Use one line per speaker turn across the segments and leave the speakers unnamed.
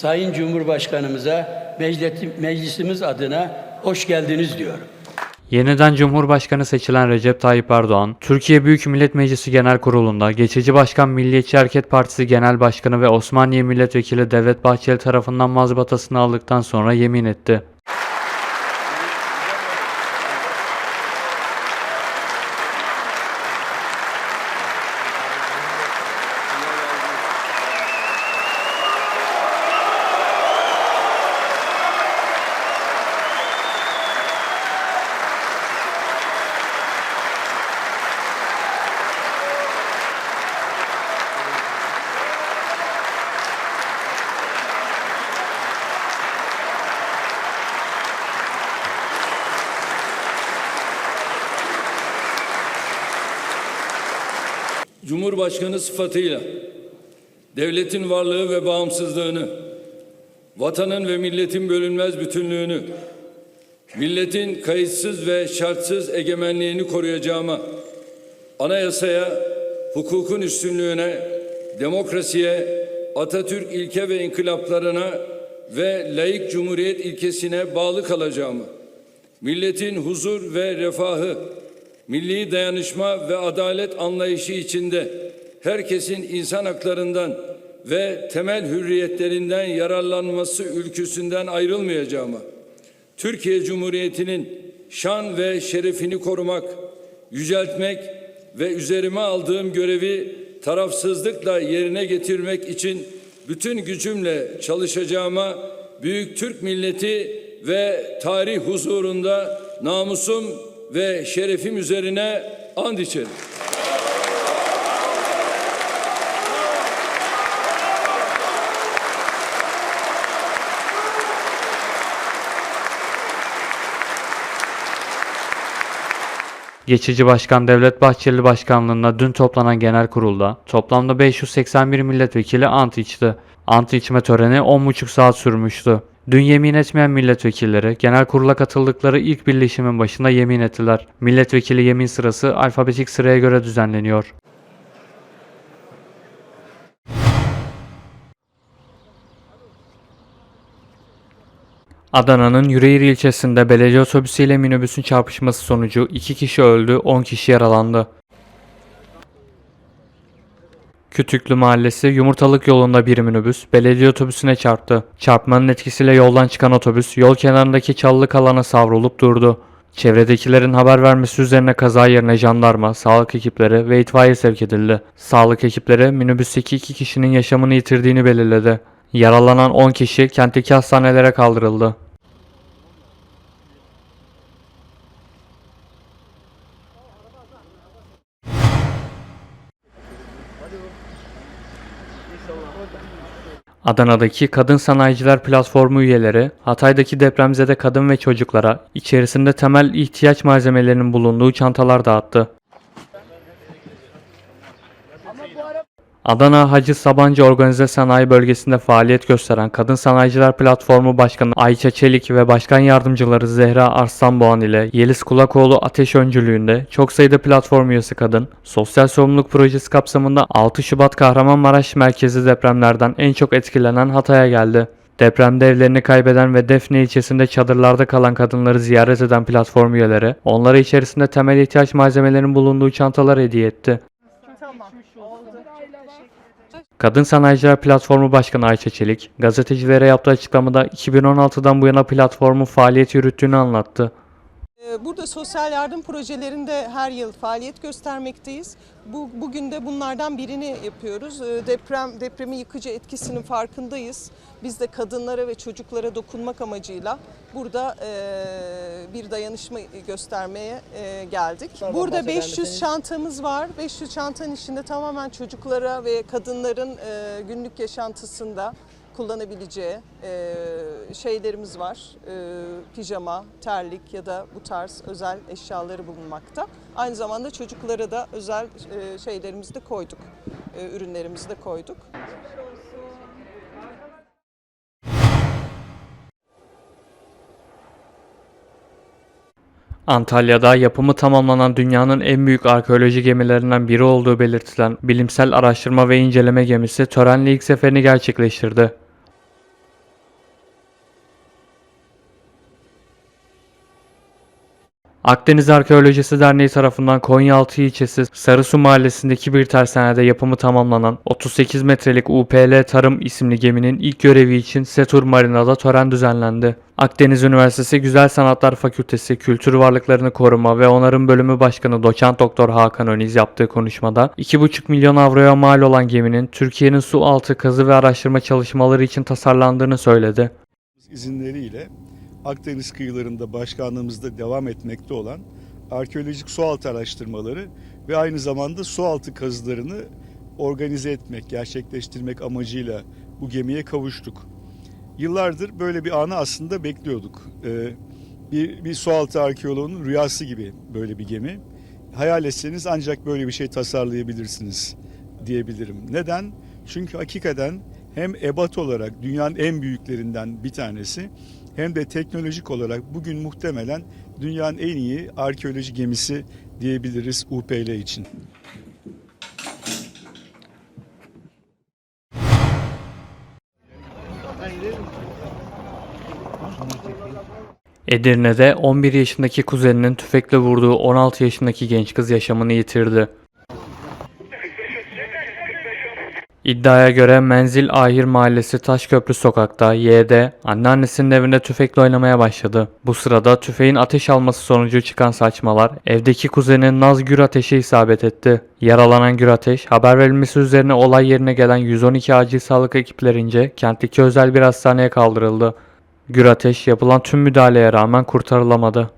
Sayın Cumhurbaşkanımıza meclisimiz adına hoş geldiniz diyorum.
Yeniden Cumhurbaşkanı seçilen Recep Tayyip Erdoğan, Türkiye Büyük Millet Meclisi Genel Kurulu'nda geçici başkan Milliyetçi Hareket Partisi Genel Başkanı ve Osmaniye Milletvekili Devlet Bahçeli tarafından mazbatasını aldıktan sonra yemin etti.
Cumhurbaşkanı sıfatıyla devletin varlığı ve bağımsızlığını, vatanın ve milletin bölünmez bütünlüğünü, milletin kayıtsız ve şartsız egemenliğini koruyacağıma, anayasaya, hukukun üstünlüğüne, demokrasiye, Atatürk ilke ve inkılaplarına ve layık cumhuriyet ilkesine bağlı kalacağımı, milletin huzur ve refahı, milli dayanışma ve adalet anlayışı içinde herkesin insan haklarından ve temel hürriyetlerinden yararlanması ülküsünden ayrılmayacağıma, Türkiye Cumhuriyeti'nin şan ve şerefini korumak, yüceltmek ve üzerime aldığım görevi tarafsızlıkla yerine getirmek için bütün gücümle çalışacağıma büyük Türk milleti ve tarih huzurunda namusum ve şerefim üzerine and içerim.
Geçici Başkan Devlet Bahçeli Başkanlığında dün toplanan genel kurulda toplamda 581 milletvekili ant içti. Ant içme töreni 10,5 saat sürmüştü. Dün yemin etmeyen milletvekilleri genel kurula katıldıkları ilk birleşimin başında yemin ettiler. Milletvekili yemin sırası alfabetik sıraya göre düzenleniyor. Adana'nın Yüreğir ilçesinde belediye otobüsüyle minibüsün çarpışması sonucu 2 kişi öldü, 10 kişi yaralandı. Kütüklü Mahallesi Yumurtalık yolunda bir minibüs belediye otobüsüne çarptı. Çarpmanın etkisiyle yoldan çıkan otobüs yol kenarındaki çalılık alana savrulup durdu. Çevredekilerin haber vermesi üzerine kaza yerine jandarma, sağlık ekipleri ve itfaiye sevk edildi. Sağlık ekipleri minibüsteki iki kişinin yaşamını yitirdiğini belirledi. Yaralanan 10 kişi kentteki hastanelere kaldırıldı. Adana'daki Kadın Sanayiciler Platformu üyeleri, Hatay'daki depremzede kadın ve çocuklara içerisinde temel ihtiyaç malzemelerinin bulunduğu çantalar dağıttı. Adana Hacı Sabancı Organize Sanayi Bölgesi'nde faaliyet gösteren Kadın Sanayiciler Platformu Başkanı Ayça Çelik ve Başkan Yardımcıları Zehra Arslanboğan ile Yeliz Kulakoğlu Ateş öncülüğünde çok sayıda platform üyesi kadın, sosyal sorumluluk projesi kapsamında 6 Şubat Kahramanmaraş merkezi depremlerden en çok etkilenen Hatay'a geldi. Depremde evlerini kaybeden ve Defne ilçesinde çadırlarda kalan kadınları ziyaret eden platform üyeleri, onlara içerisinde temel ihtiyaç malzemelerinin bulunduğu çantalar hediye etti. Kadın Sanayiciler Platformu Başkanı Ayça Çelik, gazetecilere yaptığı açıklamada 2016'dan bu yana platformun faaliyet yürüttüğünü anlattı.
Ee, Burada sosyal yardım projelerinde her yıl faaliyet göstermekteyiz. Bu, bugün de bunlardan birini yapıyoruz. Ee, Deprem depremi yıkıcı etkisinin farkındayız. Biz de kadınlara ve çocuklara dokunmak amacıyla burada e, bir dayanışma göstermeye e, geldik. Burada 500 çantamız var. 500 çantanın içinde tamamen çocuklara ve kadınların e, günlük yaşantısında kullanabileceği e, şeylerimiz var. E, pijama, terlik ya da bu tarz özel eşyaları bulunmakta. Aynı zamanda çocuklara da özel e, şeylerimizi de koyduk. E, ürünlerimizi de koyduk.
Antalya'da yapımı tamamlanan dünyanın en büyük arkeoloji gemilerinden biri olduğu belirtilen bilimsel araştırma ve inceleme gemisi törenle ilk seferini gerçekleştirdi. Akdeniz Arkeolojisi Derneği tarafından Konyaaltı ilçesi Sarısu mahallesindeki bir tersanede yapımı tamamlanan 38 metrelik UPL Tarım isimli geminin ilk görevi için Setur Marina'da tören düzenlendi. Akdeniz Üniversitesi Güzel Sanatlar Fakültesi Kültür Varlıklarını Koruma ve Onarım Bölümü Başkanı Doçent Doktor Hakan Öniz yaptığı konuşmada 2,5 milyon avroya mal olan geminin Türkiye'nin su altı kazı ve araştırma çalışmaları için tasarlandığını söyledi.
izinleriyle Akdeniz kıyılarında başkanlığımızda devam etmekte olan arkeolojik sualtı araştırmaları ve aynı zamanda sualtı kazılarını organize etmek, gerçekleştirmek amacıyla bu gemiye kavuştuk. Yıllardır böyle bir anı aslında bekliyorduk. Ee, bir, bir sualtı arkeoloğunun rüyası gibi böyle bir gemi. Hayal etseniz ancak böyle bir şey tasarlayabilirsiniz diyebilirim. Neden? Çünkü hakikaten hem ebat olarak dünyanın en büyüklerinden bir tanesi hem de teknolojik olarak bugün muhtemelen dünyanın en iyi arkeoloji gemisi diyebiliriz UPL için.
Edirne'de 11 yaşındaki kuzeninin tüfekle vurduğu 16 yaşındaki genç kız yaşamını yitirdi. İddiaya göre Menzil Ahir Mahallesi Taşköprü sokakta Y'de anneannesinin evinde tüfekle oynamaya başladı. Bu sırada tüfeğin ateş alması sonucu çıkan saçmalar evdeki kuzenin Naz Gür Ateş'e isabet etti. Yaralanan Gür Ateş haber verilmesi üzerine olay yerine gelen 112 acil sağlık ekiplerince kentteki özel bir hastaneye kaldırıldı. Gür Ateş yapılan tüm müdahaleye rağmen kurtarılamadı.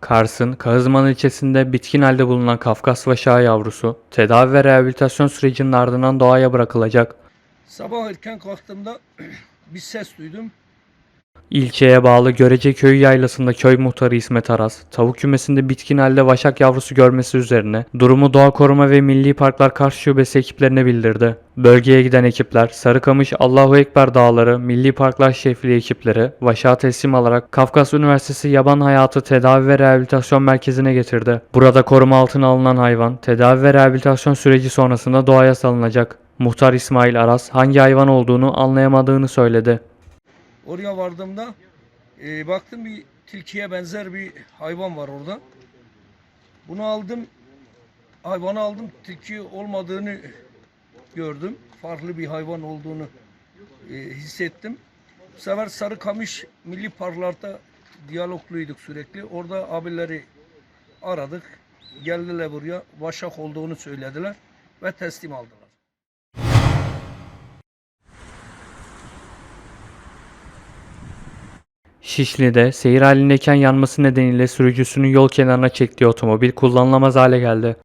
Kars'ın Kağızman ilçesinde bitkin halde bulunan Kafkas vaşağı yavrusu tedavi ve rehabilitasyon sürecinin ardından doğaya bırakılacak.
Sabah erken kalktığımda bir ses duydum.
İlçeye bağlı Görece Köyü yaylasında köy muhtarı İsmet Aras, tavuk kümesinde bitkin halde vaşak yavrusu görmesi üzerine durumu Doğa Koruma ve Milli Parklar Kars Şubesi ekiplerine bildirdi. Bölgeye giden ekipler Sarıkamış Allahu Ekber Dağları Milli Parklar Şefliği ekipleri vaşağı teslim alarak Kafkas Üniversitesi Yaban Hayatı Tedavi ve Rehabilitasyon Merkezi'ne getirdi. Burada koruma altına alınan hayvan tedavi ve rehabilitasyon süreci sonrasında doğaya salınacak. Muhtar İsmail Aras hangi hayvan olduğunu anlayamadığını söyledi.
Oraya vardığımda e, baktım bir tilkiye benzer bir hayvan var orada. Bunu aldım. Hayvanı aldım. Tilki olmadığını gördüm. Farklı bir hayvan olduğunu e, hissettim. Bu sefer Sarıkamış Milli Parklar'da diyalogluyduk sürekli. Orada abileri aradık. Geldiler buraya. Vaşak olduğunu söylediler ve teslim aldılar.
Şişli'de seyir halindeyken yanması nedeniyle sürücüsünün yol kenarına çektiği otomobil kullanılamaz hale geldi.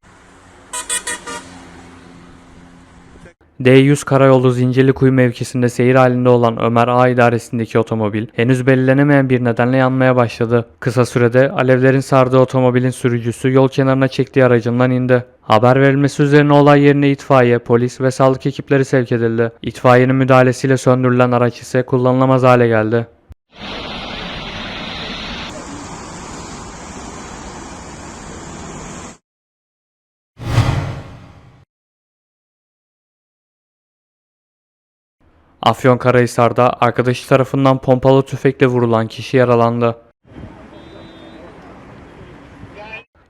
D100 Karayolu Zincirlikuyu mevkisinde seyir halinde olan Ömer A idaresindeki otomobil henüz belirlenemeyen bir nedenle yanmaya başladı. Kısa sürede alevlerin sardığı otomobilin sürücüsü yol kenarına çektiği aracından indi. Haber verilmesi üzerine olay yerine itfaiye, polis ve sağlık ekipleri sevk edildi. İtfaiyenin müdahalesiyle söndürülen araç ise kullanılamaz hale geldi. Afyonkarahisar'da arkadaşı tarafından pompalı tüfekle vurulan kişi yaralandı.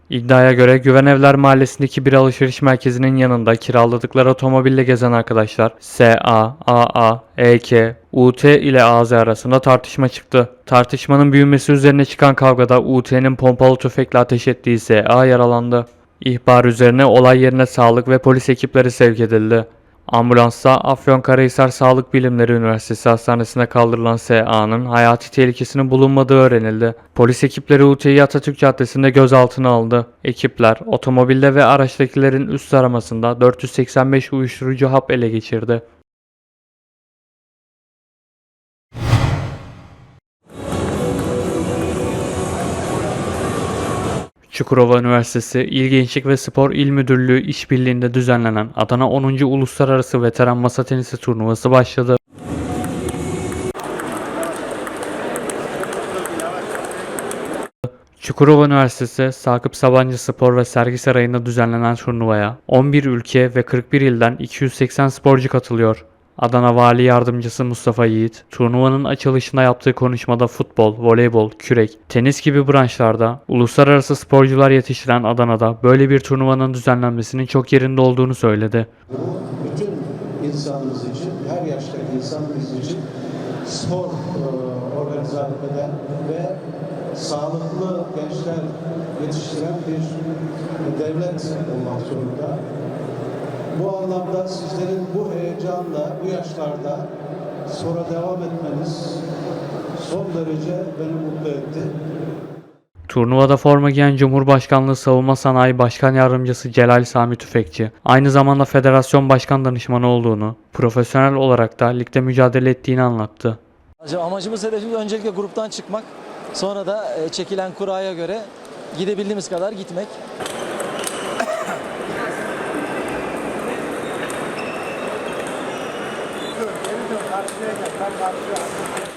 İddiaya göre Güvenevler Mahallesi'ndeki bir alışveriş merkezinin yanında kiraladıkları otomobille gezen arkadaşlar SA, AA, EK, UT ile AZ arasında tartışma çıktı. Tartışmanın büyümesi üzerine çıkan kavgada UT'nin pompalı tüfekle ateş ettiği SA yaralandı. İhbar üzerine olay yerine sağlık ve polis ekipleri sevk edildi. Ambulansa Afyonkarahisar Sağlık Bilimleri Üniversitesi Hastanesi'ne kaldırılan SA'nın hayati tehlikesinin bulunmadığı öğrenildi. Polis ekipleri UT'yi Atatürk Caddesi'nde gözaltına aldı. Ekipler otomobilde ve araçtakilerin üst aramasında 485 uyuşturucu hap ele geçirdi. Çukurova Üniversitesi İl Gençlik ve Spor İl Müdürlüğü işbirliğinde düzenlenen Adana 10. Uluslararası Veteran Masa Tenisi turnuvası başladı. Çukurova Üniversitesi Sakıp Sabancı Spor ve Sergi Sarayı'nda düzenlenen turnuvaya 11 ülke ve 41 ilden 280 sporcu katılıyor. Adana Vali Yardımcısı Mustafa Yiğit, turnuvanın açılışında yaptığı konuşmada futbol, voleybol, kürek, tenis gibi branşlarda uluslararası sporcular yetiştiren Adana'da böyle bir turnuvanın düzenlenmesinin çok yerinde olduğunu söyledi.
bütün insanımız için, her yaştaki insanımız için spor e, organize eden ve sağlıklı gençler yetiştiren bir devlet olmak zorunda. Bu anlamda sizlerin bu heyecanla, bu yaşlarda spora devam etmeniz son derece beni mutlu etti.
Turnuvada forma giyen Cumhurbaşkanlığı Savunma Sanayi Başkan Yardımcısı Celal Sami Tüfekçi, aynı zamanda federasyon başkan danışmanı olduğunu, profesyonel olarak da ligde mücadele ettiğini anlattı.
Amacımız hedefimiz öncelikle gruptan çıkmak. Sonra da e, çekilen kuraya göre gidebildiğimiz kadar gitmek. 頑張ってください。